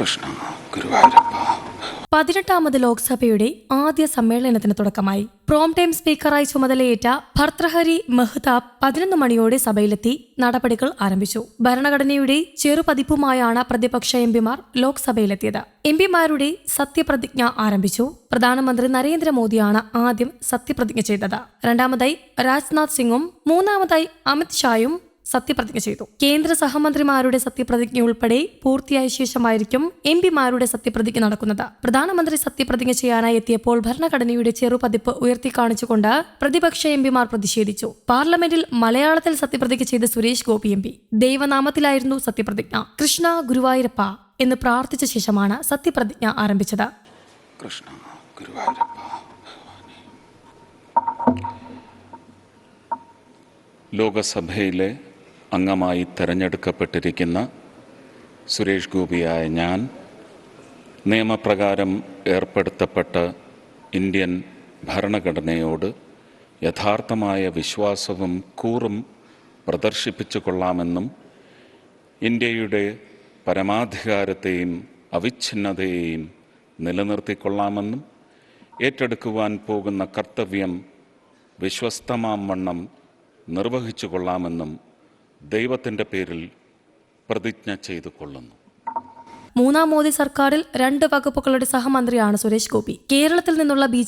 കൃഷ്ണ ഗുരുവായൂരപ്പ. പതിനെട്ടാമത് ലോക്സഭയുടെ ആദ്യ സമ്മേളനത്തിന് തുടക്കമായി. പ്രോം ടൈം സ്പീക്കറായി ചുമതലയേറ്റ ഭർത്തൃഹരി മെഹ്താബ് പതിനൊന്ന് മണിയോടെ സഭയിലെത്തി നടപടികൾ ആരംഭിച്ചു. ഭരണഘടനയുടെ ചെറുപതിപ്പുമായാണ് പ്രതിപക്ഷ എംപിമാർ ലോക്സഭയിലെത്തിയത്. എംപിമാരുടെ സത്യപ്രതിജ്ഞ ആരംഭിച്ചു. പ്രധാനമന്ത്രി നരേന്ദ്രമോദിയാണ് ആദ്യം സത്യപ്രതിജ്ഞ ചെയ്തത്. രണ്ടാമതായി രാജ്നാഥ് സിംഗും മൂന്നാമതായി അമിത് ഷായും സത്യപ്രതിജ്ഞ ചെയ്തു. കേന്ദ്ര സഹമന്ത്രിമാരുടെ സത്യപ്രതിജ്ഞ ഉൾപ്പെടെ പൂർത്തിയായ ശേഷമായിരിക്കും എം പിമാരുടെ സത്യപ്രതിജ്ഞ നടക്കുന്നത്. പ്രധാനമന്ത്രി സത്യപ്രതിജ്ഞ ചെയ്യാനായി എത്തിയപ്പോൾ ഭരണഘടനയുടെ ചെറുപതിപ്പ് ഉയർത്തിക്കാണിച്ചുകൊണ്ട് പ്രതിപക്ഷ എം പിമാർ പ്രതിഷേധിച്ചു. പാർലമെന്റിൽ മലയാളത്തിൽ സത്യപ്രതിജ്ഞ ചെയ്ത സുരേഷ് ഗോപി എം പി. ദൈവനാമത്തിലായിരുന്നു സത്യപ്രതിജ്ഞ. കൃഷ്ണ ഗുരുവായൂരപ്പ എന്ന് പ്രാർത്ഥിച്ച ശേഷമാണ് സത്യപ്രതിജ്ഞ ആരംഭിച്ചത്. കൃഷ്ണ ലോകസഭയിലെ അംഗമായി തെരഞ്ഞെടുക്കപ്പെട്ടിരിക്കുന്ന സുരേഷ് ഗോപിയായ ഞാൻ നിയമപ്രകാരം ഏർപ്പെടുത്തപ്പെട്ട ഇന്ത്യൻ ഭരണഘടനയോട് യഥാർത്ഥമായ വിശ്വാസവും കൂറും പ്രദർശിപ്പിച്ചു കൊള്ളാമെന്നും ഇന്ത്യയുടെ പരമാധികാരത്തെയും അവിഛിന്നതയെയും നിലനിർത്തിക്കൊള്ളാമെന്നും ഏറ്റെടുക്കുവാൻ പോകുന്ന കർത്തവ്യം വിശ്വസ്തമാം വണ്ണം നിർവഹിച്ചു കൊള്ളാമെന്നും ദൈവത്തിന്റെ പേരിൽ പ്രതിജ്ഞ ചെയ്തു കൊള്ളുന്നു. മൂന്നാം മോദി സർക്കാരിൽ രണ്ട് വകുപ്പുകളുടെ സഹമന്ത്രിയാണ് സുരേഷ് ഗോപി. കേരളത്തിൽ നിന്നുള്ള ബി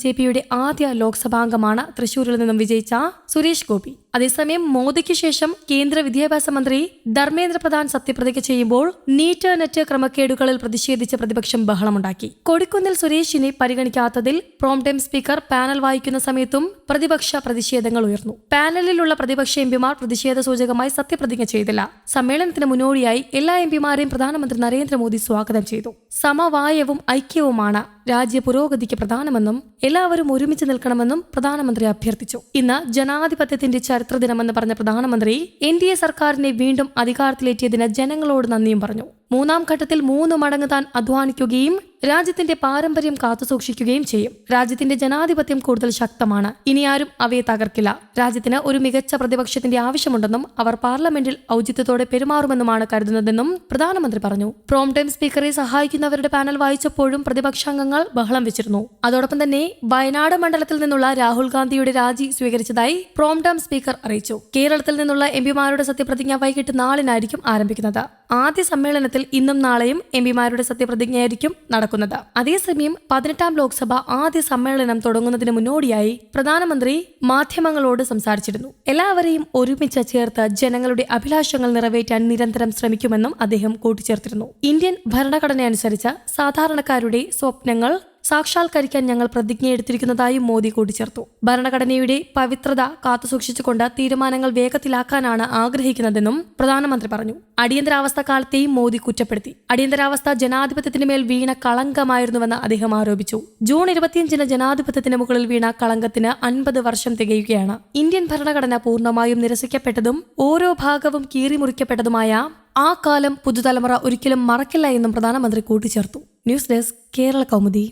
ആദ്യ ലോക്സഭാംഗമാണ് തൃശൂരിൽ നിന്നും വിജയിച്ച സുരേഷ് ഗോപി. അതേസമയം മോദിക്ക് ശേഷം കേന്ദ്ര വിദ്യാഭ്യാസ മന്ത്രി ധർമ്മേന്ദ്ര പ്രധാൻ സത്യപ്രതിജ്ഞ ചെയ്യുമ്പോൾ നീറ്റ് നെറ്റ് ക്രമക്കേടുകളിൽ പ്രതിഷേധിച്ച് പ്രതിപക്ഷം ബഹളമുണ്ടാക്കി. കൊടിക്കുന്നിൽ സുരേഷിനെ പരിഗണിക്കാത്തതിൽ പ്രോംടൈം സ്പീക്കർ പാനൽ വായിക്കുന്ന സമയത്തും പ്രതിപക്ഷ പ്രതിഷേധങ്ങൾ ഉയർന്നു. പാനലിലുള്ള പ്രതിപക്ഷ എംപിമാർ പ്രതിഷേധ സൂചകമായി സത്യപ്രതിജ്ഞ ചെയ്തില്ല. സമ്മേളനത്തിന് മുന്നോടിയായി എല്ലാ എംപിമാരെയും പ്രധാനമന്ത്രി നരേന്ദ്രമോദി സ്വാഗതം ചെയ്തു. സമവായവും ഐക്യവുമാണ്. രാജ്യ പുരോഗതിക്ക് പ്രധാനമെന്നും എല്ലാവരും ഒരുമിച്ച് നിൽക്കണമെന്നും പ്രധാനമന്ത്രി അഭ്യർത്ഥിച്ചു. ഇന്ന് ജനാധിപത്യത്തിന്റെ ചരിത്ര ദിനമെന്ന് പറഞ്ഞ പ്രധാനമന്ത്രി എൻ ഡി എ സർക്കാരിനെ വീണ്ടും അധികാരത്തിലേറ്റിയതിന് ജനങ്ങളോട് നന്ദിയും പറഞ്ഞു. മൂന്നാം ഘട്ടത്തിൽ മൂന്ന് മടങ്ങ് താൻ അധ്വാനിക്കുകയും രാജ്യത്തിന്റെ പാരമ്പര്യം കാത്തുസൂക്ഷിക്കുകയും ചെയ്യും. രാജ്യത്തിന്റെ ജനാധിപത്യം കൂടുതൽ ശക്തമാണ്. ഇനി ആരും അവയെ തകർക്കില്ല. രാജ്യത്തിന് ഒരു മികച്ച പ്രതിപക്ഷത്തിന്റെ ആവശ്യമുണ്ടെന്നും അവർ പാർലമെന്റിൽ ഔചിത്യത്തോടെ പെരുമാറുമെന്നുമാണ് കരുതുന്നതെന്നും പ്രധാനമന്ത്രി പറഞ്ഞു. പ്രോം ടൈം സ്പീക്കറെ സഹായിക്കുന്നവരുടെ പാനൽ വായിച്ചപ്പോഴും പ്രതിപക്ഷാംഗങ്ങൾ ബഹളം വെച്ചിരുന്നു. അതോടൊപ്പം തന്നെ വയനാട് മണ്ഡലത്തിൽ നിന്നുള്ള രാഹുൽ ഗാന്ധിയുടെ രാജി സ്വീകരിച്ചതായി പ്രോം ടൈം സ്പീക്കർ അറിയിച്ചു. കേരളത്തിൽ നിന്നുള്ള എംപിമാരുടെ സത്യപ്രതിജ്ഞ വൈകിട്ട് നാലിനായിരിക്കും ആരംഭിക്കുന്നത്. ആദ്യ സമ്മേളനത്തിൽ ഇന്നും നാളെയും എം പിമാരുടെ സത്യപ്രതിജ്ഞയായിരിക്കും നടക്കുന്നത്. അതേസമയം പതിനെട്ടാം ലോക്സഭ ആദ്യ സമ്മേളനം തുടങ്ങുന്നതിന് മുന്നോടിയായി പ്രധാനമന്ത്രി മാധ്യമങ്ങളോട് സംസാരിച്ചിരുന്നു. എല്ലാവരെയും ഒരുമിച്ച് ചേർത്ത് ജനങ്ങളുടെ അഭിലാഷങ്ങൾ നിറവേറ്റാൻ നിരന്തരം ശ്രമിക്കുമെന്നും അദ്ദേഹം കൂട്ടിച്ചേർത്തിരുന്നു. ഇന്ത്യൻ ഭരണഘടനയനുസരിച്ച് സാധാരണക്കാരുടെ സ്വപ്നങ്ങൾ സാക്ഷാത്കരിക്കാൻ ഞങ്ങൾ പ്രതിജ്ഞയെടുത്തിരിക്കുന്നതായും മോദി കൂട്ടിച്ചേർത്തു. ഭരണഘടനയുടെ പവിത്രത കാത്തുസൂക്ഷിച്ചുകൊണ്ട് തീരുമാനങ്ങൾ വേഗത്തിലാക്കാനാണ് ആഗ്രഹിക്കുന്നതെന്നും പ്രധാനമന്ത്രി പറഞ്ഞു. അടിയന്തരാവസ്ഥ കാലത്തെയും മോദി കുറ്റപ്പെടുത്തി. അടിയന്തരാവസ്ഥ ജനാധിപത്യത്തിന് മേൽ വീണ കളങ്കമായിരുന്നുവെന്ന് അദ്ദേഹം ആരോപിച്ചു. ജൂൺ ഇരുപത്തിയഞ്ചിന് ജനാധിപത്യത്തിന് മുകളിൽ വീണ കളങ്കത്തിന് അൻപത് വർഷം തികയുകയാണ്. ഇന്ത്യൻ ഭരണഘടന പൂർണമായും നിരസിക്കപ്പെട്ടതും ഓരോ ഭാഗവും കീറിമുറിക്കപ്പെട്ടതുമായ ആ കാലം പുതുതലമുറ ഒരിക്കലും മറക്കില്ല എന്നും പ്രധാനമന്ത്രി കൂട്ടിച്ചേർത്തു. News desk Kerala Kaumudi.